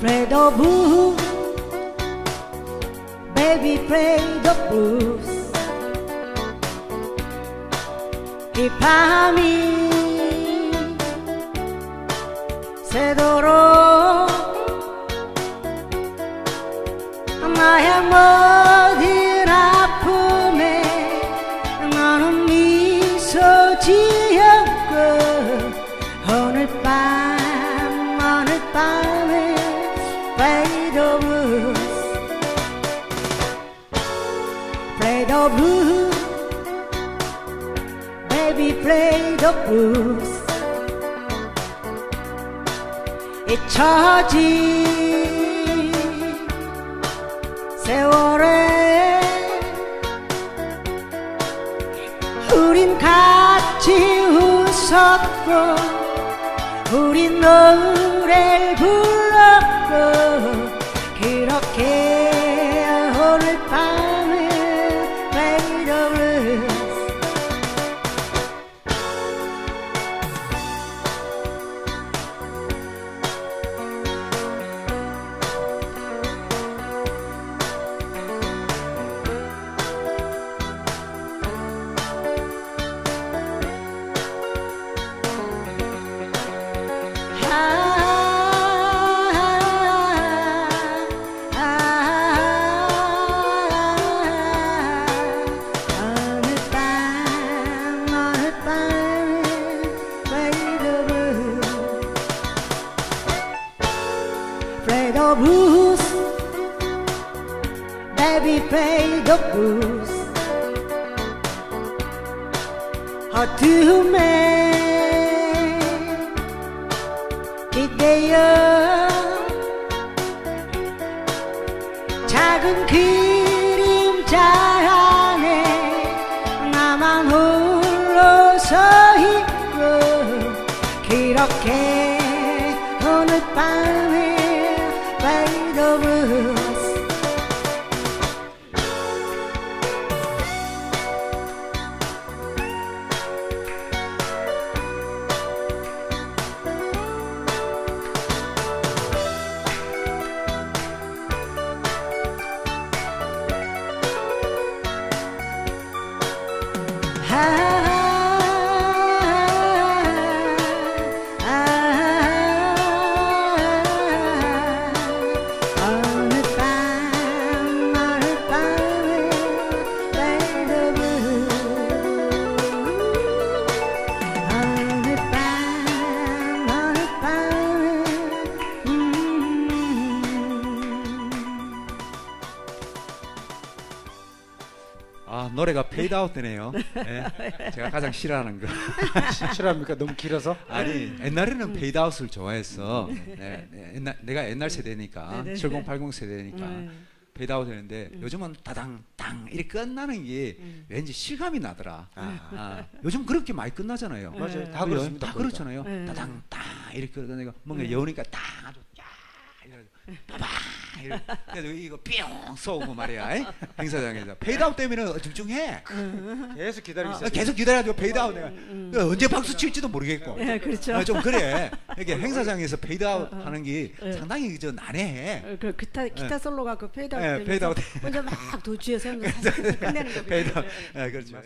Play the blues, baby, play the blues. 이 밤이 새도록 나의 모 the blues play the blues baby play the blues 잊혀진 세월에 우린 같이 웃었고 우린 노래를 불렀고 그렇 the blues baby play the blues 어둠에 기대어 작은 그림자 안에 나만 홀 play the blues 어 아 노래가 페이드 아웃 되네요. 예, 제가 가장 싫어하는 거. 싫어합니까? 너무 길어서? 아니 옛날에는 페이드 아웃을 좋아했어. 네, 네, 옛날 내가 옛날 세대니까 네 네. 7080 세대니까 음. 페이드 아웃 되는데 요즘은 따당 땅 이렇게 끝나는 게 음. 왠지 실감이 나더라. 아. 아, 요즘 그렇게 많이 끝나잖아요. 맞아요. 다? 그렇습니다. 다. 그렇잖아요. 네. 따당 땅 이렇게 끝나니까 뭔가 네. 여우니까 땅 아주 쫙 이래 빠바 이래 그래서 이거 뿅 쏘고 말이야. 이? 행사장에서 페이드 아웃 되면은 집중해. 계속 기다리고 아, 있어요. 계속 기다려가지고 페이드아웃 내가 언제 박수 칠지도 모르겠고 예, 그렇죠. 아, 좀 그래 이렇게 행사장에서 페이드아웃 어, 어. 하는 게 예. 상당히 저 난해해 어, 그 기타 기타 솔로가 그 페이드아웃 예, 되면서 페이드아웃. 혼자 막 도주해서 끝내는 거 페이드아웃 예, 그렇죠